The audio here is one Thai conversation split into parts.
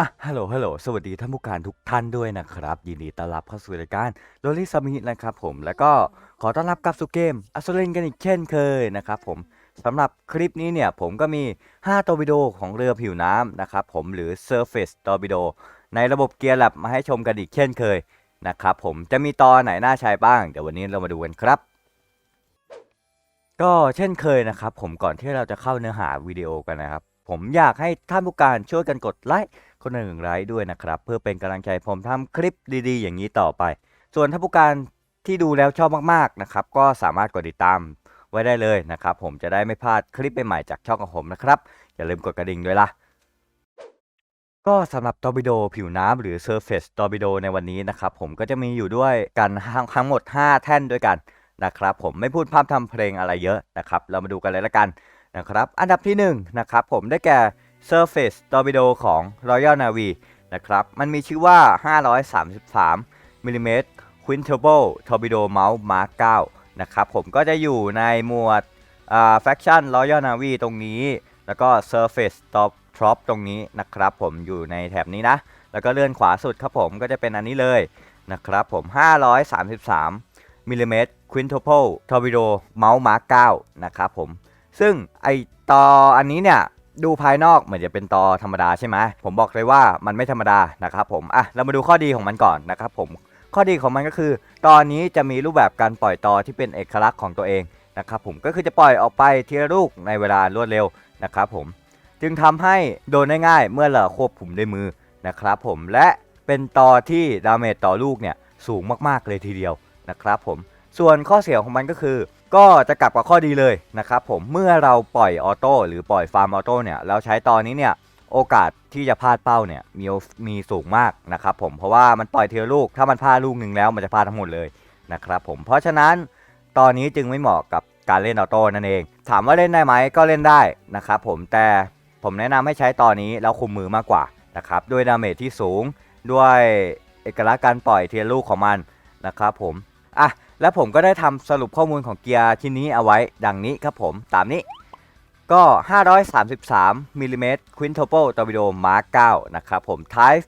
อะ ฮัลโหล ฮัลโหล สวัสดีท่านผู้การทุกท่านด้วยนะครับ ยินดีต้อนรับเข้าสู่รายการโ o ลิซามินะครับผม แล้วก็ขอต้อนรับกลับสู่เกมอัสเลนกันอีกเช่นเคยนะครับผมสำหรับคลิปนี้เนี่ยผมก็มี 5ตัววิดีโอของเรือผิวน้ำนะครับผม หรือ Surface Torpedo ในระบบเกียร์แลบมาให้ชมกันอีกเช่นเคยนะครับผม จะมีตอนไหนน่าใช้บ้าง เดี๋ยววันนี้เรามาดูกันครับก็เช่นเคยนะครับ ผมก่อนที่เราจะเข้าเนื้อหาวิดีโอกันนะครับ ผมอยากให้ท่านผู้การช่วยกันกดไลค์ คนหนึ่งไลค์ด้วยนะครับ เพื่อเป็นกำลังใจผมทำคลิปดีๆ อย่างนี้ต่อไป ส่วนท่านผู้การที่ดูแล้วชอบมากๆนะครับ ก็สามารถกดติดตามไว้ได้เลยนะครับ ผมจะได้ไม่พลาดคลิปใหม่ๆจากช่องของผมนะครับ อย่าลืมกดกระดิ่งด้วยล่ะก็สำหรับตอร์ปิโดผิวน้ำหรือ Surface Torpedo ในวันนี้นะครับผมก็จะมีอยู่ด้วยกันทั้งหมด 5 แท่นด้วยกันนะครับผมไม่พูดพร่ำทำเพลงอะไรเยอะนะครับ เรามาดูกันเลยละกันนะครับ อันดับที่1นะครับผมได้แก่ Surface Torpedo ของ Royal Navy นะครับ มันมีชื่อว่า 533มิลลิเมตร Quintuple Torpedo Mount Mark 9นะครับ ผมก็จะอยู่ในหมวดอ่า Faction Royal Navy ตรงนี้ แล้วก็ Surface Top Trop ตรงนี้นะครับ ผมอยู่ในแถบนี้นะ แล้วก็เลื่อนขวาสุดครับผมก็จะเป็นอันนี้เลยนะครับผม 533มิลลิเมตร Quintuple Torpedo Mount Mark 9นะครับผม ซึ่งไอตออันนี้เนี่ย ดูภายนอกเหมือนจะเป็นตอธรรมดาใช่ไหมผมบอกเลยว่ามันไม่ธรรมดานะครับผมอะเรามาดูข้อดีของมันก่อนนะครับผมข้อดีของมันก็คือ ตอนนี้จะมีรูปแบบการปล่อยตอที่เป็นเอกลักษณ์ของตัวเองนะครับผมก็คือจะปล่อยออกไปทีละลูกในเวลารวดเร็วนะครับผมจึงทำให้โดนได้ง่ายเมื่อเราควบคุมด้วยมือนะครับผมและเป็นตอที่ดาเมจต่อลูกเนี่ยสูงมากๆเลยทีเดียวนะครับผมส่วนข้อเสียของมันก็คือ ก็จะกลับกับข้อดีเลยนะครับผมเมื่อเราปล่อยออโต้หรือปล่อยฟาร์มออโต้เนี่ยเราใช้ตอนนี้เนี่ยโอกาสที่จะพลาดเป้าเนี่ยมีมีสูงมากนะครับผมเพราะว่ามันปล่อยเทีละลูกถ้ามันพลาดลูกหนึ่งแล้วมันจะพลาดทั้งหมดเลยนะครับผมเพราะฉะนั้นตอนนี้จึงไม่เหมาะกับการเล่นออโต้นั่นเอง ถามว่าเล่นได้ไหมก็เล่นได้นะครับผมแต่ผมแนะนำให้ใช้ตอนนี้แล้วคุมมือมากกว่านะครับด้วยดาเมจที่สูงด้วยเอกลักษณ์การปล่อยเทีละลูกของมันนะครับผมอะ และผมก็ได้ทำสรุปข้อมูลของเกียร์ชิ้นนี้เอาไว้ดังนี้ครับผมตามนี้ก็ 533มิลลิเมตร Quintuple Torpedo Mark 9นะครับผม Type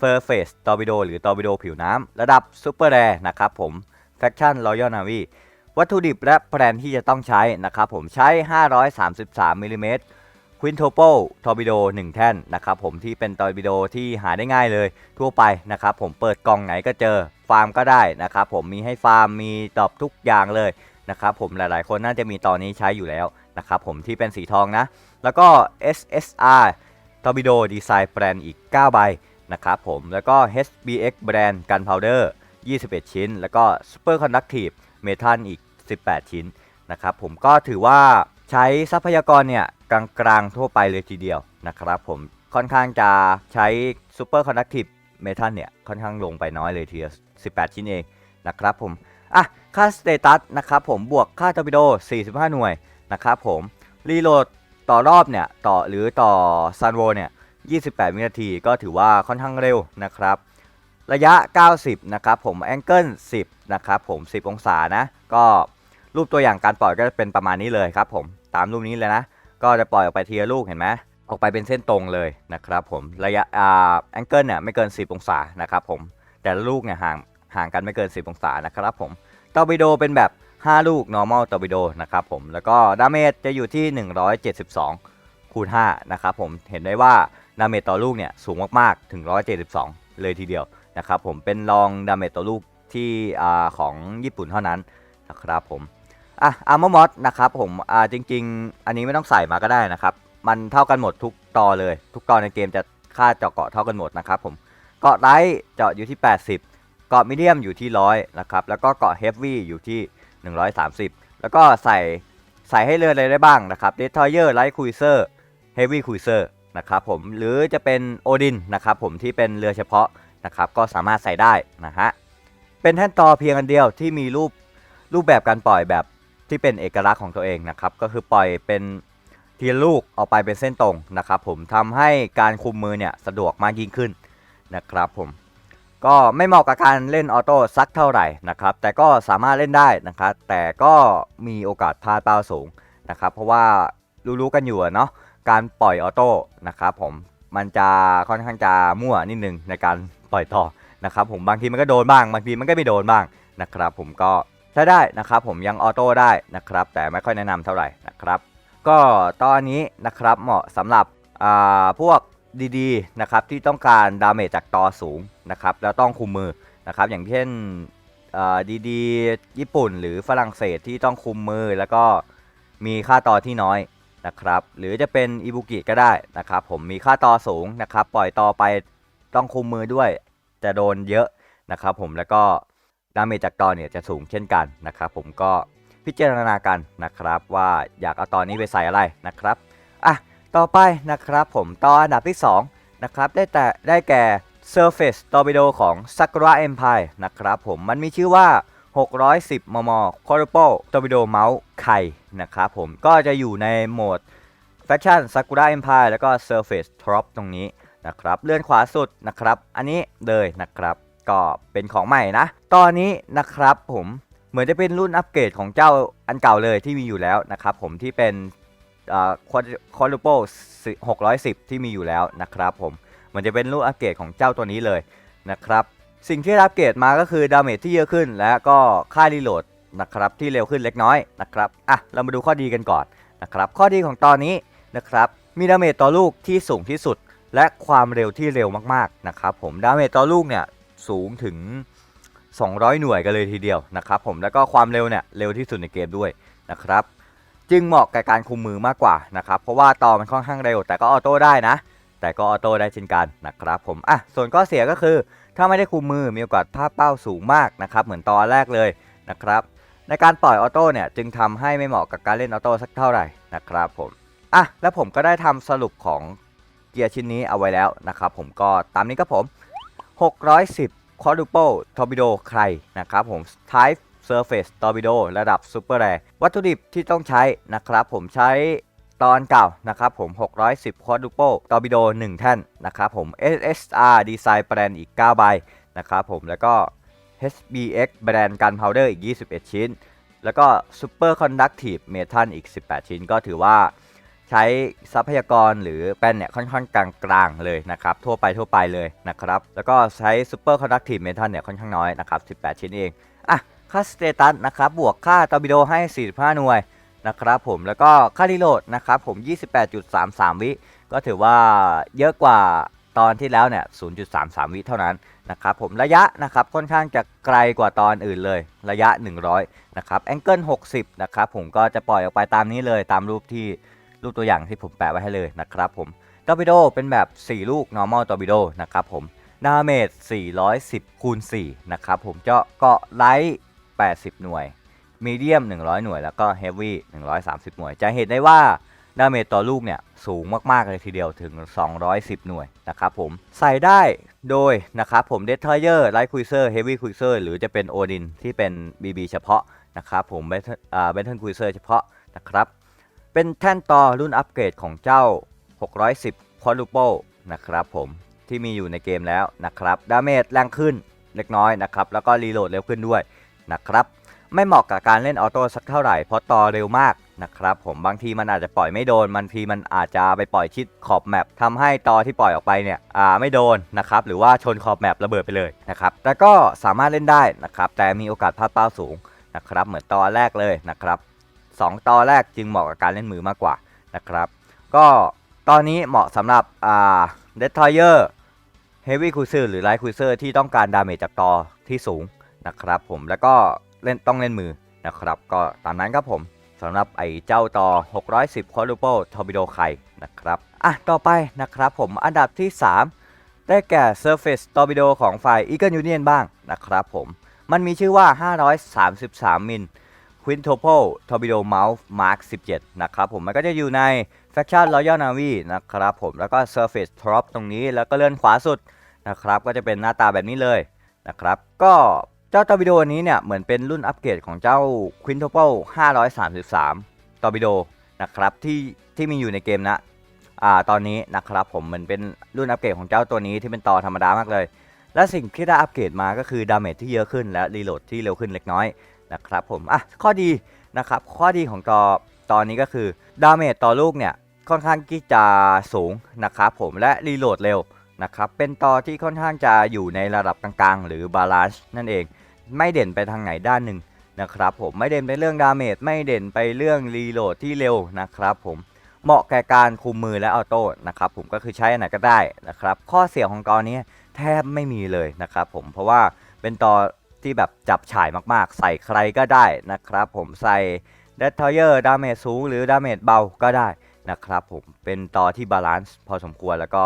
Surface Torpedo หรือ Torpedo ผิวน้ำระดับ Super Rare นะครับผม Faction Royal Navy วัตถุดิบและแบรนด์ที่จะต้องใช้นะครับผมใช้ 533มิลลิเมตร Quintuple Torpedo 1แท่นนะครับผมที่เป็น Torpedo ที่หาได้ง่ายเลย ทั่วไปนะครับผมเปิดกล่องไหนก็เจอฟาร์มก็ได้นะครับผมมีให้ฟาร์มมีตอบทุกอย่างเลยนะครับผมหลายๆ คนน่าจะมีตอนนี้ใช้อยู่แล้วนะครับผมที่เป็นสีทองนะ แล้วก็ SSR Torpedo Design Brand อีก 9 ใบนะครับผมแล้วก็ HBX Brand Gunpowder 21 ชิ้น แล้วก็ Super Conductive Metal อีก 18 ชิ้นนะครับผมก็ถือว่าใช้ทรัพยากรเนี่ย กลางๆทั่วไปเลยทีเดียวนะครับผมค่อนข้างจะใช้ Super Conductive Metal เนี่ย ค่อนข้างลงไปน้อยเลยทีเดียว 18 ชิ้นเองนะครับผม อะ ค่าสเตตัสนะครับผมบวกค่าตอร์ปิโด 45 หน่วยนะครับผม รีโหลดต่อรอบเนี่ย ต่อหรือต่อซันโวเนี่ย 28 วินาทีก็ถือว่าค่อนข้างเร็วนะครับ ระยะ 90 นะครับผมแองเกิล 10 นะครับผม 10 องศานะ ก็รูปตัวอย่างการปล่อยก็จะเป็นประมาณนี้เลยครับผม ตามรูปนี้เลยนะ ก็จะปล่อยออกไปทีละลูกเห็นไหมออกไปเป็นเส้นตรงเลยนะครับผมระยะอ่าแองเกิลเนี่ยไม่เกิน 10 องศานะครับผมแต่ละลูกเนี่ยห่างห่างกันไม่เกิน 10 องศานะครับผมตอร์ปิโดเป็นแบบ 5 ลูก normal ตอร์ปิโดนะครับผมแล้วก็ดาเมจจะอยู่ที่ 172 คูณ 5 นะครับผมเห็นได้ว่าดาเมจต่อลูกเนี่ยสูงมากๆถึง 172 เลยทีเดียวนะครับผมเป็นรองดาเมจต่อลูกที่อ่าของญี่ปุ่นเท่านั้นนะครับผม อะอาร์มอมอสนะครับผมอ่าจริง ๆ อันนี้ไม่ต้องใส่มาก็ได้นะครับ มันเท่ากันหมดทุกตอเลย ทุกตอในเกมจะค่าเจาะเกาะเท่ากันหมดนะครับผมเกาะไลท์เจาะอยู่ที่ 80 เกาะมีเดียมอยู่ที่ 100 นะครับ แล้วก็เกาะเฮฟวี่อยู่ที่ 130 แล้วก็ใส่ใส่ให้เรืออะไรได้บ้างนะครับเดทอยเยอร์ไลท์คุยเซอร์เฮฟวี่คุยเซอร์นะครับผมหรือจะเป็นโอดินนะครับผมที่เป็นเรือเฉพาะนะครับก็สามารถใส่ได้นะฮะเป็นแท่นต่อเพียงอันเดียวที่มีรูปรูปแบบการปล่อยแบบ ที่เป็นเอกลักษณ์ของตัวเองนะครับก็คือปล่อยเป็นทีละลูกออกไปเป็นเส้นตรงนะครับ ผมทำให้การคุมมือเนี่ยสะดวกมากยิ่งขึ้นนะครับผมก็ไม่เหมาะกับการเล่นออโต้สักเท่าไหร่นะครับแต่ก็สามารถเล่นได้นะครับแต่ก็มีโอกาสพลาดเป้าสูงนะครับเพราะว่ารู้ๆกันอยู่เนาะการปล่อยออโต้นะครับผมมันจะค่อนข้างจะมั่วนิดนึงในการปล่อยต่อนะครับผมบางทีมันก็โดนบ้างบางทีมันก็ไม่โดนบ้างนะครับผมก็ ใช้ได้นะครับผมยังออโต้ได้นะครับ แต่ไม่ค่อยแนะนำเท่าไหร่นะครับ ก็ตอนนี้นะครับเหมาะสำหรับอ่าพวกดีๆนะครับที่ต้องการดาเมจจากตอสูงนะครับแล้วต้องคุมมือนะครับอย่างเช่นดีๆ ญี่ปุ่นหรือฝรั่งเศสที่ต้องคุมมือแล้วก็มีค่าต่อที่น้อยนะครับหรือจะเป็นอิบุกิก็ได้นะครับผมมีค่าต่อสูงนะครับปล่อยต่อไปต้องคุมมือด้วยจะโดนเยอะนะครับผมแล้วก็ ดาเมจจากตอเนี่ยจะสูงเช่นกันนะครับผมก็พิจารณากันนะครับว่าอยากเอาตอนนี้ไปใส่อะไรนะครับอะต่อไปนะครับผมต่ออันดับที่2นะครับได้แต่ได้แก่ Surface Torpedo ของ Sakura Empire นะครับผมมันมีชื่อว่า 610 มม Quadruple Torpedo Mount ไข่นะครับผมก็จะอยู่ในโหมด Faction Sakura Empire แล้วก็ Surface Drop ตรงนี้นะครับเลื่อนขวาสุดนะครับ อันนี้เลยนะครับ ก็เป็นของใหม่นะ ตอนนี้นะครับผมเหมือนจะเป็นรุ่นอัปเกรดของเจ้าอันเก่าเลยที่มีอยู่แล้วนะครับผมที่เป็นคอร์ลูโป610ที่มีอยู่แล้วนะครับผมมันจะเป็นรุ่นอัปเกรดของเจ้าตัวนี้เลยนะครับสิ่งที่อัปเกรดมาก็คือดาเมจที่เยอะขึ้น และก็ค่ารีโหลดนะครับที่เร็วขึ้นเล็กน้อยนะครับอะเรามาดูข้อดีกันก่อนนะครับข้อดีของตอนนี้นะครับมีดาเมจต่อลูกที่สูงที่สุด และความเร็วที่เร็วมากๆนะครับผมดาเมจต่อลูกเนี่ย สูงถึง 200 หน่วยกันเลยทีเดียวนะครับผมแล้วก็ความเร็วเนี่ยเร็วที่สุดในเกมด้วยนะครับจึงเหมาะกับการคุมมือมากกว่านะครับเพราะว่าต่อมันค่อนข้างเร็ว แต่ก็ออโต้ได้นะ แต่ก็ออโต้ได้เช่นกันนะครับผมอะส่วนข้อเสียก็คือ ถ้าไม่ได้คุมมือมีโอกาสพลาดเป้าสูงมากนะครับเหมือนตอนแรกเลยนะครับในการปล่อยออโต้เนี่ยจึงทำให้ไม่เหมาะกับการเล่นออโต้สักเท่าไหร่นะครับผมอะแล้วผมก็ได้ทำสรุปของเกียร์ชิ้นนี้เอาไว้แล้วนะครับผมก็ตามนี้ก็ผม 610 Quadruple Torpedo ใครนะครับผม Type Surface Torpedo ระดับ Super Rare วัตถุดิบที่ต้องใช้นะครับผมใช้ตอนเก่านะครับผม 610 Quadruple Torpedo 1 แท่นนะครับผม SSR Design แบรนด์อีก 9 ใบนะครับผมแล้วก็ HBX แบรนด์ Gunpowder อีก 21 ชิ้น แล้วก็ Super Conductive Metal อีก 18 ชิ้น ก็ถือว่า ใช้ทรัพยากรหรือแป้นเนี่ยค่อนข้างกลางๆเลยนะครับทั่วไปทั่วไปเลยนะครับแล้วก็ใช้ Super Conductive Metal เนี่ยค่อนข้างน้อยนะครับ18 ชิ้นเองอะค่าสเตตัสนะครับบวกค่าตอร์ปิโดให้ 45 หน่วยนะครับผมแล้วก็ค่ารีโหลดนะครับผม 28.33 วิก็ถือว่าเยอะกว่าตอนที่แล้วเนี่ย 0.33 วิเท่านั้นนะครับผมระยะนะครับค่อนข้างจะไกลกว่าตอนอื่นเลย ระยะ 100 นะครับแองเกิล 60 นะครับผมก็จะปล่อยออกไปตามนี้เลยตามรูปที่ รูปตัวอย่างที่ผมแปะไว้ให้เลยนะครับผมตอร์ปิโดเป็นแบบ 4 ลูก normal ตอร์ปิโดนะครับผมดาเมจ410คูณ4นะครับผมเจาะเกาะไลท์80 หน่วยมีเดียม 100 หน่วย แล้วก็เฮฟวี่130 หน่วย จะเห็นได้ว่าดาเมจต่อลูกเนี่ยสูงมากๆเลยทีเดียวถึง 210 หน่วยนะครับผมใส่ได้โดยนะครับผมเดททอยเออร์ไลท์คุยเซอร์เฮฟวี่คุยเซอร์หรือจะเป็นโอดินที่เป็น BB เฉพาะนะครับผมเบทอ่าเบทเทิลคุยเซอร์เฉพาะนะครับ เป็นแท่นต่อรุ่นอัปเกรดของเจ้า 610 Quadruple นะครับผมที่มีอยู่ในเกมแล้วนะครับดาเมจแรงขึ้นเล็กน้อยนะครับ แล้วก็รีโหลดเร็วขึ้นด้วยนะครับ ไม่เหมาะกับการเล่นออโต้สักเท่าไหร่ เพราะต่อเร็วมากนะครับผมบางทีมันอาจจะปล่อยไม่โดนบางทีมันอาจจะไปปล่อยชิดขอบแมปทำให้ตอที่ปล่อยออกไปเนี่ยอ่าไม่โดนนะครับหรือว่าชนขอบแมประเบิดไปเลยนะครับแต่ก็สามารถเล่นได้นะครับแต่มีโอกาสพลาดเป้าสูงนะครับเหมือนตอแรกเลยนะครับ 2 ตอแรกจึงเหมาะกับการเล่นมือมากกว่านะครับ ก็ตอนนี้เหมาะสำหรับอ่าเดททอยเออร์เฮฟวี่คูเซอร์หรือไลท์คูเซอร์ที่ต้องการดาเมจจากตอที่สูงนะครับผมแล้วก็เล่นต้องเล่นมือนะครับ ก็ตามนั้นครับผมสำหรับไอ้เจ้าต่อ 610 Quadruple Torpedo ไข่นะครับ อะ ต่อไปนะครับผมอันดับที่ 3 ได้แก่ Surface Torpedo ของฝ่าย Eagle Union บ้างนะครับผม มันมีชื่อว่า 533 มิล Quintuple Torpedo Mouth Mark 17 นะครับผมมันก็จะอยู่ใน Faction Royal Navy นะครับผมแล้วก็ Surface Drop ตรงนี้แล้วก็เลื่อนขวาสุดนะครับก็จะเป็นหน้าตาแบบนี้เลยนะครับก็เจ้าตอร์ปิโดอันนี้เนี่ยเหมือนเป็นรุ่นอัปเกรดของเจ้า Quintuple 533ตอร์ปิโดนะครับที่ที่มีอยู่ในเกมนะอ่าตอนนี้นะครับผมเหมือนเป็นรุ่นอัปเกรดของเจ้าตัวนี้ที่เป็นต่อธรรมดามากเลย และสิ่งที่ได้อัปเกรดมาก็คือดาเมจที่เยอะขึ้นและรีโหลดที่เร็วขึ้นเล็กน้อย นะครับผมอะข้อดีนะครับข้อดีของต่อตอนนี้ก็คือดาเมจต่อลูกเนี่ยค่อนข้างที่จะสูงนะครับผมและรีโหลดเร็วนะครับเป็นตอที่ค่อนข้างจะอยู่ในระดับกลางๆ หรือบาลานซ์นั่นเอง ไม่เด่นไปทางไหนด้านหนึ่งนะครับผมไม่เด่นไปเรื่องดาเมจไม่เด่นไปเรื่องรีโหลดที่เร็วนะครับผมเหมาะแก่การคุมมือและออโต้นะครับผมก็คือใช้อันไหนก็ได้นะครับข้อเสียของตอนนี้แทบไม่มีเลยนะครับผมเพราะว่าเป็นตอ ที่แบบจับฉ่ายมากๆ ใส่ใครก็ได้นะครับ ผมใส่เดททอยเออร์ดาเมจสูงหรือดาเมจเบาก็ได้นะครับผมเป็นต่อที่บาลานซ์พอสมควรแล้วก็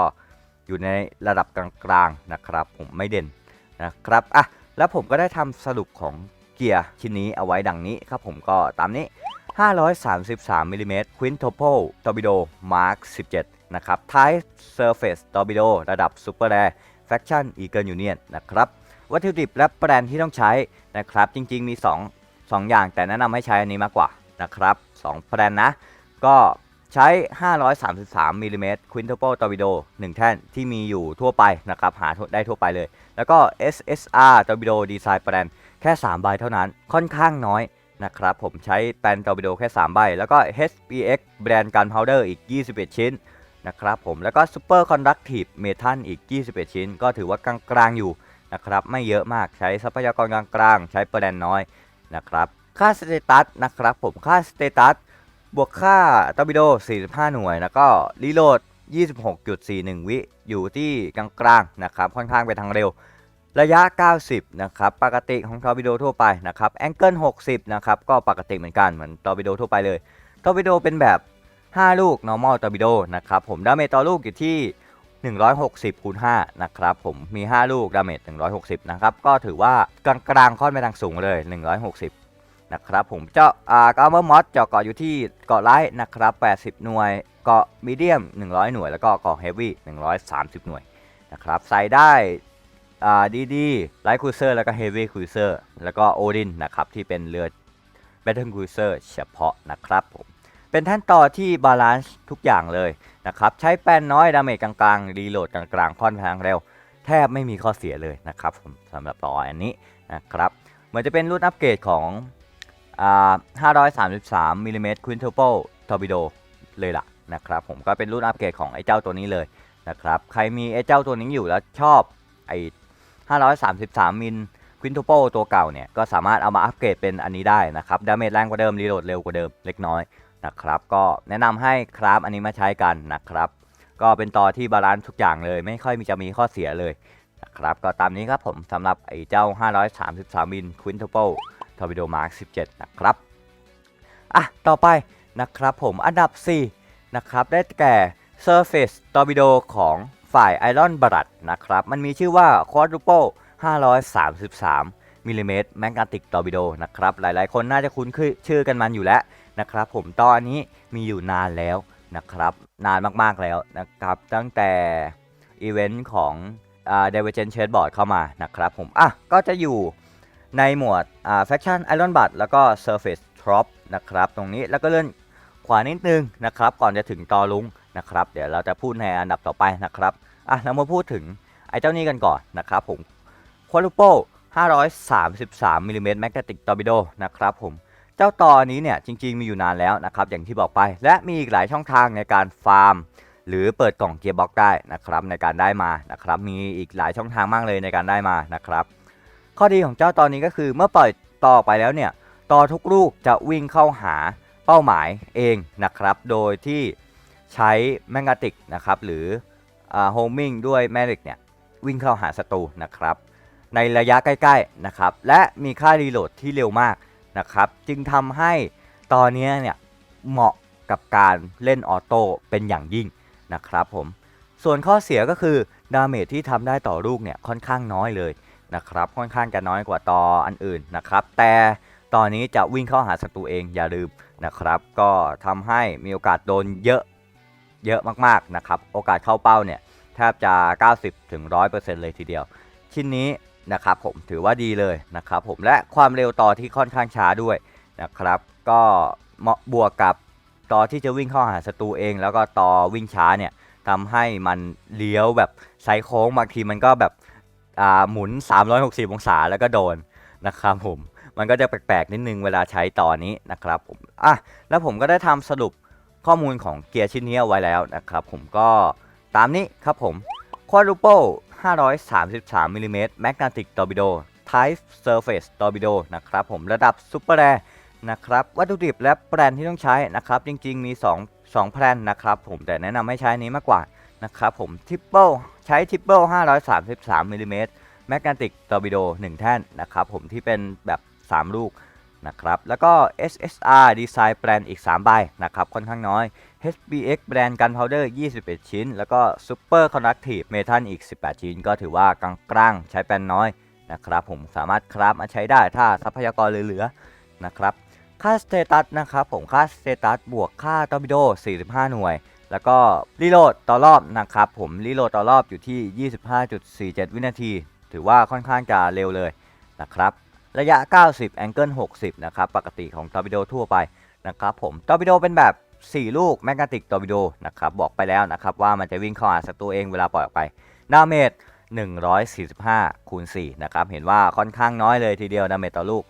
อยู่ในระดับกลางๆนะครับผมไม่เด่นนะครับอะแล้วผมก็ได้ทำสรุปของเกียร์ชิ้นนี้เอาไว้ดังนี้ครับผมก็ตามนี้ 533มิลลิเมตร Quintuple Torpedo Mark 17 นะครับ Type Surface Torpedo ระดับ Super Rare Faction Eagle Union นะครับ วัตถุดิบและแบรนด์ที่ต้องใช้นะครับ จริงๆมี 2 2 อย่างแต่แนะนำให้ใช้อันนี้มากกว่านะครับ2แบรนด์นะ ก็ใช้ 533มิลลิเมตร Quintuple Torpedo 1 แท่นที่มีอยู่ทั่วไปนะครับ หาได้ทั่วไปเลย แล้วก็ SSR Torpedo Design แบรนด์แค่ 3 ใบเท่านั้นค่อนข้างน้อยนะครับ ผมใช้แปน Torpedo แค่ 3 ใบ แล้วก็ HPX แบรนด์ Gunpowder อีก 21 ชิ้นนะครับผม แล้วก็ Super Conductive Metal อีก 21 ชิ้น ก็ถือว่ากลางๆอยู่ นะครับไม่เยอะมากใช้ทรัพยากรกลางๆใช้แบรนด์น้อยนะครับค่าสเตตัสนะครับผมค่าสเตตัสบวกค่าตอร์ปิโด 45 หน่วย แล้วก็รีโหลด 26.41 วิอยู่ที่กลางๆนะครับค่อนข้างไปทางเร็ว ระยะ 90 นะครับปกติของทอร์ปิโดทั่วไปนะครับแองเกิล 60 นะครับก็ปกติเหมือนกันเหมือนทอร์ปิโดทั่วไปเลยทอร์ปิโดเป็นแบบ 5 ลูก normal ทอร์ปิโดนะครับผมดาเมจต่อลูกอยู่ที่ 160คูณ5นะครับผมมี 5 ลูกดาเมจ160 นะครับ ก็ถือว่ากลางๆค่อนไปทางสูงเลย 160 นะครับผมเจาะอ่ากาเมอร์มอสเจาะเกาะอยู่ที่เกาะไลท์นะครับ 80 หน่วย เกาะมีเดียม 100 หน่วย แล้วก็เกาะเฮฟวี่130 หน่วยนะครับใส่ได้อ่าดีดีไลท์คูเซอร์แล้วก็เฮฟวี่คูเซอร์แล้วก็โอดินนะครับที่เป็นเรือ Battle Cruiser เฉพาะนะครับผม เป็นท่นต่อที่บาลานซ์ทุกอย่างเลยนะครับ ใช้แป้นน้อยดาเมจกลางๆรีโหลดกลางๆค่อนข้างเร็ว แทบไม่มีข้อเสียเลยนะครับผมสำหรับต่ออันนี้นะครับเหมือนจะเป็นรุ่นอัปเกรดของอ่า533มิลลิเมตร Quintuple Torpedo เลยล่ะนะครับผมก็เป็นรุ่นอัปเกรดของไอ้เจ้าตัวนี้เลยนะครับใครมีไอ้เจ้าตัวนี้อยู่แล้วชอบไอ้533มิลควินทูโปตัวเก่าเนี่ยก็สามารถเอามาอัปเกรดเป็นอันนี้ได้นะครับดาเมจแรงกว่าเดิมรีโหลดเร็วกว่าเดิมเล็กน้อย นะครับ ก็แนะนำให้คราฟอันนี้มาใช้กันนะครับ ก็เป็นต่อที่บาลานซ์ทุกอย่างเลย ไม่ค่อยมีจะมีข้อเสียเลยนะครับ ก็ตามนี้ครับผมสำหรับไอ้เจ้า 533มิลควินทูโปทอร์ปิโดมาร์ค17 นะครับ อะ ต่อไปนะครับผมอันดับ 4 นะครับ ได้แก่ Surface Torpedo ของฝ่าย Iron b r a d นะครับ มันมีชื่อว่า Quadruple 533มิลลิเมตร Magnetic Torpedo นะครับ หลายๆ คนน่าจะคุ้นชื่อกันมันอยู่แล้ว นะครับผมตอนนี้มีอยู่นานแล้วนะครับ นานมากๆแล้วนะครับ ตั้งแต่อีเวนต์ของอ่า Divergent Chessboard เข้ามานะครับผม อะ ก็จะอยู่ในหมวดอ่า Faction Iron b a d แล้วก็ Surface Trop นะครับ ตรงนี้แล้วก็เลื่อนขวานิดนึงนะครับ ก่อนจะถึงตอลุงนะครับ เดี๋ยวเราจะพูดในอันดับต่อไปนะครับ อะ เรามาพูดถึงไอ้เจ้านี้กันก่อนนะครับผม Quadruple 533มิลลิเมตร Magnetic Torpedo นะครับผม เจ้าต่อนี้เนี่ยจริงๆมีอยู่นานแล้วนะครับอย่างที่บอกไป และมีอีกหลายช่องทางในการฟาร์ม หรือเปิดกล่องเกียร์บ็อกได้นะครับในการได้มานะครับมีอีกหลายช่องทางมากเลยในการได้มานะครับ ข้อดีของเจ้าตอนนี้ก็คือเมื่อปล่อยต่อไปแล้วเนี่ยต่อทุกลูกจะวิ่งเข้าหาเป้าหมายเองนะครับ โดยที่ใช้แมกนติกนะครับหรือโฮมิงด้วยแมกนิกเนี่ยวิ่งเข้าหาศัตรูนะครับในระยะใกล้ๆนะครับและมีค่ารีโหลดที่เร็วมาก นะครับ จึงทำให้ตอนนี้เนี่ยเหมาะกับการเล่นออโต้เป็นอย่างยิ่งนะครับผม ส่วนข้อเสียก็คือดาเมจที่ทำได้ต่อลูกเนี่ยค่อนข้างน้อยเลยนะครับค่อนข้างจะน้อยกว่าต่ออันอื่นนะครับ แต่ตอนนี้จะวิ่งเข้าหาศัตรูเองอย่าลืมนะครับ ก็ทำให้มีโอกาสโดนเยอะเยอะมากๆนะครับ โอกาสเข้าเป้าเนี่ยแทบจะ 90ถึง100%เลยทีเดียว ชิ้นนี้ นะครับผมถือว่าดีเลยนะครับผมและความเร็วต่อที่ค่อนข้างช้าด้วยนะครับ ก็เหมาะบวกกับต่อที่จะวิ่งเข้าหาศัตรูเอง แล้วก็ต่อวิ่งช้าเนี่ยทำให้มันเลี้ยวแบบไซโค้งบางทีมันก็แบบอ่าหมุน 360 องศาแล้วก็โดนนะครับผมมันก็จะแปลกๆนิดนึงเวลาใช้ต่อนี้นะครับผมอะแล้วผมก็ได้ทำสรุปข้อมูลของเกียร์ชิ้นนี้เอาไว้แล้วนะครับผมก็ตามนี้ครับผม Quadruple 533มิลลิเมตร Magnetic Torpedo Type Surface Torpedo นะครับผมระดับ Super Rare นะครับวัตถุดิบและแบรนด์ที่ต้องใช้นะครับ จริงๆมี 2 2แบรนด์นะครับผมแต่แนะนำให้ใช้นี้มากกว่านะครับผม Triple ใช้ Triple 533มิลลิเมตร Magnetic Torpedo 1แท่นนะครับผมที่เป็นแบบ 3 ลูก นะครับแล้วก็ SSR Design แบรนด์อีก 3 ใบนะครับค่อนข้างน้อย HBX แบรนด์กันพาวเดอร์21 ชิ้น แล้วก็ Super Conductive Metal อีก 18 ชิ้น ก็ถือว่ากลางๆใช้แปนน้อยนะครับผมสามารถคราฟมาใช้ได้ถ้าทรัพยากรเหลือๆนะครับค่าสเตตัสนะครับผมค่าสเตตัสบวกค่าตอร์ปิโด 45 หน่วย แล้วก็รีโหลดต่อรอบนะครับผมรีโหลดต่อรอบอยู่ที่ 25.47 วินาที ถือว่าค่อนข้างจะเร็วเลยนะครับ ระยะ 90แองเกิล60 นะครับ ปกติของตอร์ปิโดทั่วไปนะครับผมตอร์ปิโดเป็นแบบ 4 ลูกแมกนาติกตอร์ปิโดนะครับ บอกไปแล้วนะครับว่ามันจะวิ่งเข้าหาศัตรูเองเวลาปล่อยออกไปดาเมจ145คูณ4นะครับ เห็นว่าค่อนข้างน้อยเลยทีเดียวดาเมจต่อลูก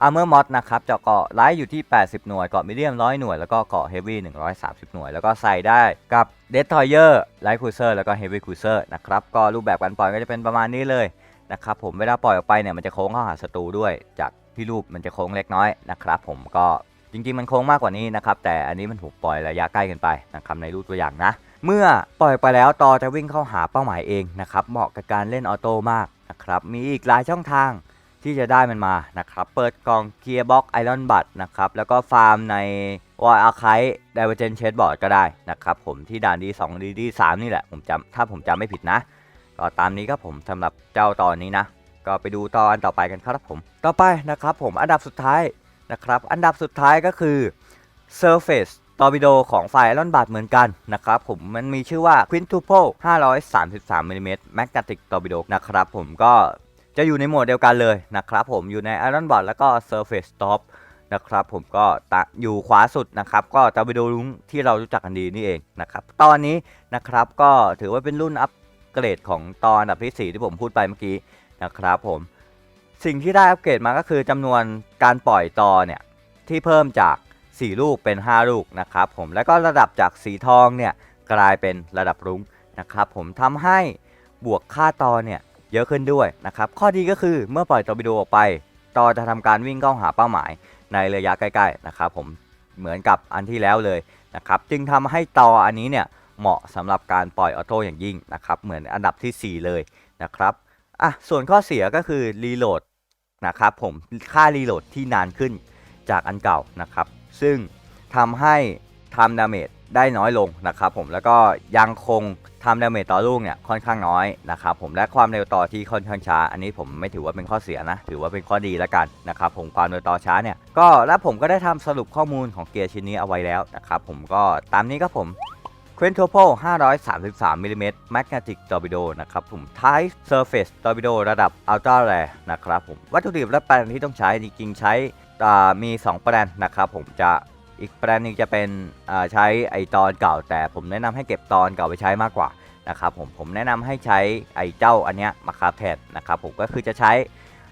อาร์เมอร์มอดนะครับเจะเกาะไลท์อยู่ที่ 80 หน่วย เกาะมีเดียม 100 หน่วย แล้วก็เกาะเฮฟวี่ 130 หน่วย แล้วก็ใส่ได้กับเดสทอยเยอร์ไลท์คูเซอร์แล้วก็เฮฟวี่คูเซอร์นะครับ ก็รูปแบบการปล่อยก็จะเป็นประมาณนี้เลย นะครับผมเวลาปล่อยออกไปเนี่ยมันจะโค้งเข้าหาศัตรูด้วย จากที่รูปมันจะโค้งเล็กน้อยนะครับผมก็จริงๆมันโค้งมากกว่านี้นะครับแต่อันนี้มันถูกปล่อยระยะใกล้กันไปนะครับในรูปตัวอย่างนะ เมื่อปล่อยไปแล้วต่อจะวิ่งเข้าหาเป้าหมายเองนะครับเหมาะกับการเล่นออโต้มากนะครับมีอีกหลายช่องทางที่จะได้มันมานะครับเปิดกล่องเกียร์บ็อกไอรอนบัตนะครับแล้วก็ฟาร์มในวอยอาร์ไคไดเวอร์เจนเชดบอร์ดก็ได้นะครับผมที่ด่านดี2ดีดี3นี่แหละผมจำถ้าผมจำไม่ผิดนะ ก็ตามนี้ครับผมสำหรับเจ้าตอนนี้นะ ก็ไปดูตอนต่อไปกันครับผม ต่อไปนะครับผมอันดับสุดท้ายนะครับ อันดับสุดท้ายก็คือ Surface Torpedo ของไฟไอรอนบัตเหมือนกันนะครับผมมันมีชื่อว่า Quintuple 533มิลลิเมตร Magnetic Torpedo นะครับผมก็จะอยู่ในโหมดเดียวกันเลยนะครับผมอยู่ใน Iron b o t แล้วก็ Surface Top นะครับผมก็อยู่ขวาสุดนะครับ ก็ตอร์ปิโดลุงที่เรารู้จักกันดีนี่เองนะครับ ตอนนี้นะครับก็ถือว่าเป็นรุ่นอัป เกรดของตอนอันดับที่ 4 ที่ผมพูดไปเมื่อกี้นะครับผมสิ่งที่ได้อัปเกรดมาก็คือจำนวนการปล่อยตอเนี่ยที่เพิ่มจาก 4 ลูกเป็น 5 ลูกนะครับผมแล้วก็ระดับจากสีทองเนี่ยกลายเป็นระดับรุ้งนะครับผมทำให้บวกค่าตอเนี่ยเยอะขึ้นด้วยนะครับข้อดีก็คือเมื่อปล่อยตอร์ปิโดออกไปตอจะทำการวิ่งเข้าหาเป้าหมายในระยะใกล้ๆนะครับผมเหมือนกับอันที่แล้วเลยนะครับจึงทำให้ตออันนี้เนี่ย เหมาะสำหรับการปล่อยออโต้อย่างยิ่งนะครับเหมือนอันดับทีสี่ 4 เลยนะครับอะส่วนข้อเสียก็คือรีโหลดนะครับผมค่ารีโหลดที่นานขึ้นจากอันเก่านะครับ ซึ่งทำให้ทำดาเมจได้น้อยลงนะครับผมแล้วก็ยังคงทำดาเมจต่อลูกเนี่ยค่อนข้างน้อยนะครับผมและความเร็วต่อที่ค่อนข้างช้า อันนี้ผมไม่ถือว่าเป็นข้อเสียนะ ถือว่าเป็นข้อดีแล้วกันนะครับผมความเร็วต่อช้าเนี่ยก็และผมก็ได้ทำสรุปข้อมูลของเกียร์ชิ้นนี้เอาไว้แล้วนะครับผมก็ตามนี้ครับผม q u i n t u p l e 533มิลลิเมตร Magnetic Torpedo นะครับผม Type Surface Torpedo ระดับ Ultra Rare นะครับผมวัตถุดิบและแปลนที่ต้องใช้จริงๆใช้มี 2แบรนด์นะครับผมจะอีกแบรนด์หนึงจะเป็นใช้ไอตอนเก่า แต่ผมแนะนำให้เก็บตอนเก่าไปใช้มากกว่านะครับผมผมแนะนำให้ใช้ไอเจ้าอันเนี้ยมาคราแทนนะครับผมก็คือจะใช้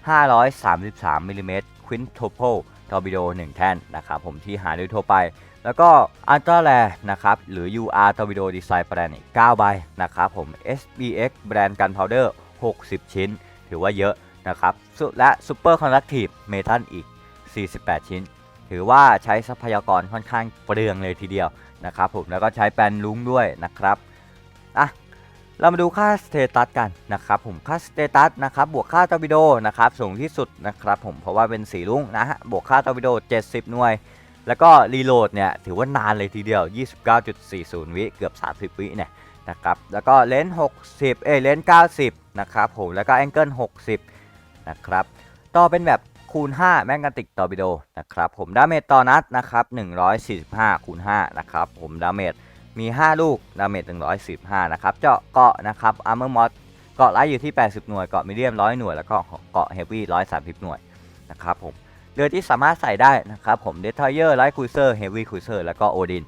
533มิลลิเมตร Quintuple Torpedo 1แท่นนะครับผมที่หาดยทั่วไป แล้วก็ Ultra Rare นะครับ หรือ UR Torpedo Design แบรนด์อีก9ใบนะครับผม SBX แบรนด์ Gunpowder 60 ชิ้น ถือว่าเยอะนะครับ และ Super Conductive Metal อีก 48 ชิ้น ถือว่าใช้ทรัพยากรค่อนข้างเปลืองเลยทีเดียวนะครับผม แล้วก็ใช้แปนลุงด้วยนะครับอะเรามาดูค่าสเตตัสกันนะครับผมค่าสเตตัสนะครับบวกค่าตอร์ปิโดนะครับสูงที่สุดนะครับผมเพราะว่าเป็นสีลุงนะฮะบวกค่าตอร์ปิโด 70 หน่วย แล้วก็รีโหลดเนี่ยถือว่านานเลยทีเดียว 29.40 วิเกือบ 30 วิเนี่ยนะครับแล้วก็เลนส์60 เอเลนส์90 นะครับผมแล้วก็แองเกิล60 นะครับต่อเป็นแบบคูณ 5 แมกนาติกตอร์ปิโดนะครับผมดาเมจต่อนัดนะครับ145 คูณ 5 นะครับผมดาเมจมี 5 ลูกดาเมจ145 นะครับเจาะเกาะนะครับอาร์เมอร์มอสเกาะไลท์อยู่ที่ 80 หน่วยเกาะมีเดียม 100 หน่วย แล้วก็เกาะเฮฟวี่130 หน่วยนะครับผม เรือที่สามารถใส่ได้นะครับผมเดทอยเยอร์ไลท์คูเซอร์เฮฟวี่คูเซอร์แล้วก็โอดิน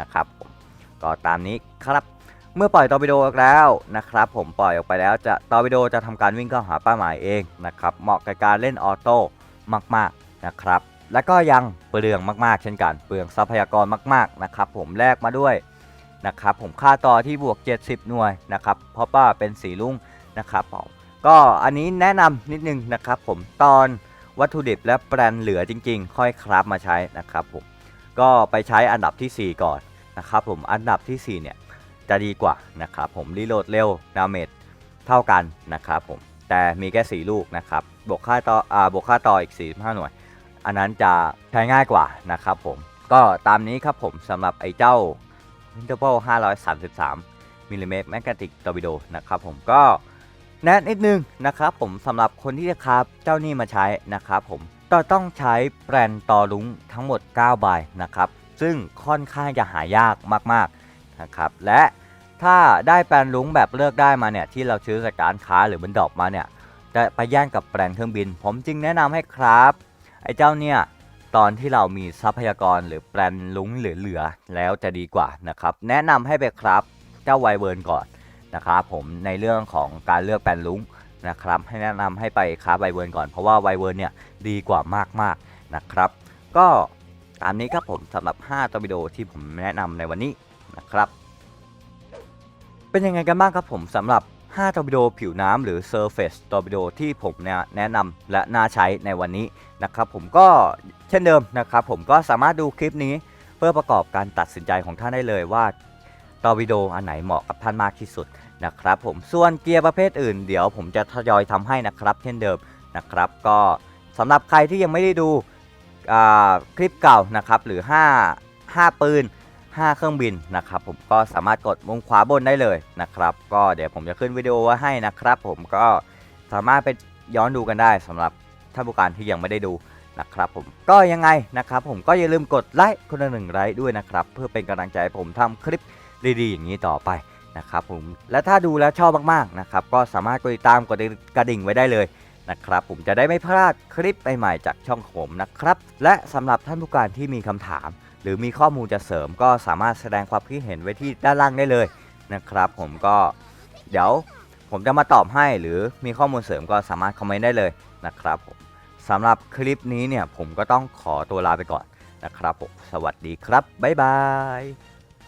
นะครับผมก็ตามนี้ครับเมื่อปล่อยตอร์ปิโดออกแล้วนะครับผมปล่อยออกไปแล้วจะตอร์ปิโดจะทำการวิ่งเข้าหาเป้าหมายเองนะครับเหมาะกับการเล่นออโต้มากๆนะครับและก็ยังเปลืองมากๆ เช่นกันเปลืองทรัพยากรมากๆนะครับผมแลกมาด้วยนะครับผมค่าต่อที่บวก 70 หน่วยนะครับเพราะว่าเป็นสีลุ่งนะครับผมก็อันนี้แนะนำนิดนึงนะครับผมตอน วัตถุดิบและแบรนด์เหลือจริง ๆ ค่อยคราฟมาใช้นะครับผมก็ไปใช้อันดับทีสี่4 ก่อนนะครับผมอันดับทีสี่4เนี่ยจะดีกว่านะครับผมรีโหลดเร็วดาเมจเท่ากันนะครับผมแต่มีแค่ 4 ลูกนะครับบวกค่าต่ออ่าบวกค่าต่ออีก 45 หน่วย อันนั้นจะใช้ง่ายกว่านะครับผมก็ตามนี้ครับผมสำหรับไอ้เจ้า Interpol 533มิลลิเมตรแมกติกตอร์ปิโดนะครับผมก็ แนะนิดนึงนะครับผมสำหรับคนที่จะครับเจ้านี่มาใช้นะครับผมก็ต้องใช้แบรนด์ตอลุงทั้งหมด 9 ใบนะครับ ซึ่งค่อนข้างจะหายากมากๆนะครับและถ้าได้แบรนลุงแบบเลือกได้มาเนี่ยที่เราซื้อจากการค้าหรือมันดอปมาเนี่ยจะไปแย่งกับแบรนด์เครื่องบิน ผมจึงแนะนำให้ครับไอ้เจ้าเนี่ยตอนที่เรามีทรัพยากรหรือแปลนลุงเหลือๆแล้วจะดีกว่านะครับ แนะนำให้ไปครับเจ้าไวเวิร์นก่อน นะครับผมในเรื่องของการเลือกแปลนลุงนะครับให้แนะนำให้ไปครับไวเวิร์นก่อนเพราะว่าไวเวิร์นเนี่ยดีกว่ามากๆนะครับ ก็ตามนี้ครับผมสำหรับ 5 ตัววิดีโอที่ผมแนะนำในวันนี้นะครับ เป็นยังไงกันบ้างครับผมสำหรับ 5ตอร์ปิโดผิวน้ำหรือ Surface ตอร์ปิโดที่ผมเนี่ยแนะนำและน่าใช้ในวันนี้นะครับ ผมก็เช่นเดิมนะครับ ผมก็สามารถดูคลิปนี้ เพื่อประกอบการตัดสินใจของท่านได้เลยว่า ตอร์ปิโดอันไหนเหมาะกับท่านมากที่สุดนะครับผมส่วนเกียร์ประเภทอื่นเดี๋ยวผมจะทยอยทำให้นะครับ เช่นเดิมนะครับ ก็สำหรับใครที่ยังไม่ได้ดูคลิปเก่านะครับหรือ 5 5 ปืน 5 เครื่องบินนะครับผมก็สามารถกดมุมขวาบนได้เลยนะครับ ก็เดี๋ยวผมจะขึ้นวิดีโอไว้ให้นะครับ ผมก็สามารถไปย้อนดูกันได้สำหรับท่านผู้การที่ยังไม่ได้ดูนะครับผมก็ยังไงนะครับผมก็อย่าลืมกดไลค์คนละหนึ่งไลค์ด้วยนะครับ เพื่อเป็นกำลังใจให้ผมทำคลิป ดีๆอย่างนี้ต่อไปนะครับผมและถ้าดูแล้วชอบมากๆนะครับก็สามารถกดติดตามกดกระดิ่งไว้ได้เลยนะครับผมจะได้ไม่พลาดคลิปใหม่ๆจากช่องของผมนะครับ และสำหรับท่านผู้การที่มีคำถาม หรือมีข้อมูลจะเสริมก็สามารถแสดงความคิดเห็นไว้ที่ด้านล่างได้เลยนะครับ ผมก็เดี๋ยวผมจะมาตอบให้หรือมีข้อมูลเสริมก็สามารถคอมเมนต์ได้เลยนะครับผมสำหรับคลิปนี้เนี่ยผมก็ต้องขอตัวลาไปก่อนนะครับผมสวัสดีครับบ๊ายบาย